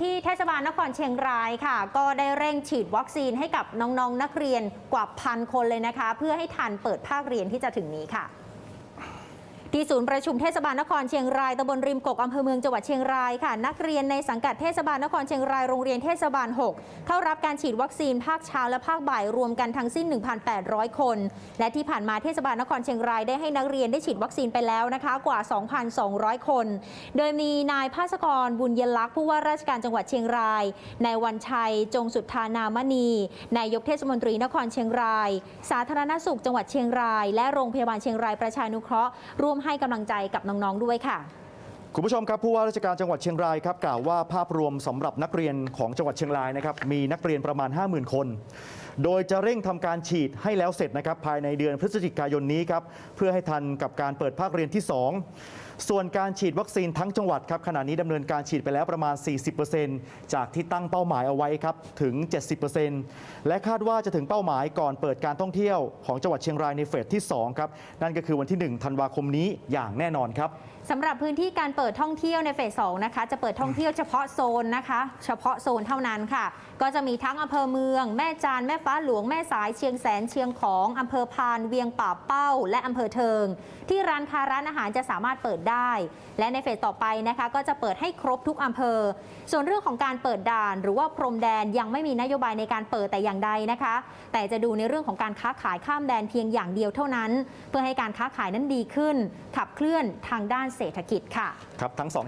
ที่เทศบาลนครเชียงรายค่ะ ก็ได้เร่งฉีดวัคซีนให้กับน้องๆนนักเรียนกว่าพันคนเลยนะคะ เพื่อให้ทันเปิดภาคเรียนที่จะถึงนี้ค่ะ ที่ศูนย์ประชุมเทศบาลนครเชียงรายตำบลริมกกอำเภอเมืองจังหวัดเชียงรายค่ะ นักเรียนในสังกัดเทศบาลนครเชียงรายโรงเรียนเทศบาล 6 เข้ารับการฉีดวัคซีนภาคเช้าและภาคบ่ายรวมกันทั้งสิ้น 1,800 คน และที่ผ่านมาเทศบาลนครเชียงรายได้ให้นักเรียนได้ฉีดวัคซีนไปแล้วนะคะกว่า 2,200 คน โดยมีนายภาสกรบุญยลักษณ์ผู้ว่าราชการจังหวัดเชียงรายนายวันชัยจงสุทธานามณีนายกเทศมนตรีนครเชียงราย สาธารณสุขจังหวัดเชียงราย และโรงพยาบาลเชียงรายประชานุเคราะห์รวมให้กำลังใจกับน้อง ๆ ด้วยค่ะคุณผู้ชมครับผู้ว่าราชการจังหวัดเชียงรายครับกล่าวว่าภาพรวมสำหรับนักเรียนของจังหวัดเชียงรายนะครับมีนักเรียนประมาณ 50,000 คน โดยจะเร่งทำการฉีดให้แล้วเสร็จนะครับภายในเดือนพฤศจิกายนนี้ครับเพื่อให้ทันกับการเปิดภาคเรียนที่ 2ส่วนการฉีดวัคซีนทั้งจังหวัดครับขณะนี้ดำเนินการฉีดไปแล้วประมาณ 40%จากที่ตั้งเป้าหมายเอาไว้ครับถึง 70%และคาดว่าจะถึงเป้าหมายก่อนเปิดการท่องเที่ยวของจังหวัดเชียงรายในเฟสที่2ครับนั่นก็คือวันที่ 1 ธันวาคมนี้อย่างแน่นอนครับสำหรับพื้นที่การเปิดท่องเที่ยวในเฟส2นะคะจะเปิดท่องเที่ยวเฉพาะโซนนะคะ เฉพาะโซนเท่านั้นค่ะ ก็จะมีทั้งอำเภอเมือง แม่จานแม่ฟ้าหลวงแม่สายเชียงแสนเชียงของอำเภอพานเวียงป่าเป้า และอำเภอเทิง ที่ร้านค้าร้านอาหารจะสามารถเปิดได้ และในเฟสต่อไปนะคะ ก็จะเปิดให้ครบทุกอำเภอ ส่วนเรื่องของการเปิดด่าน หรือว่าพรมแดนยังไม่มีนโยบายในการเปิดแต่อย่างใดนะคะ แต่จะดูในเรื่องของการค้าขายข้ามแดนเพียงอย่างเดียวเท่านั้น เพื่อให้การค้าขายนั้นดีขึ้น ขับเคลื่อนทางด้านเศรษฐกิจค่ะ ครับทั้งสอง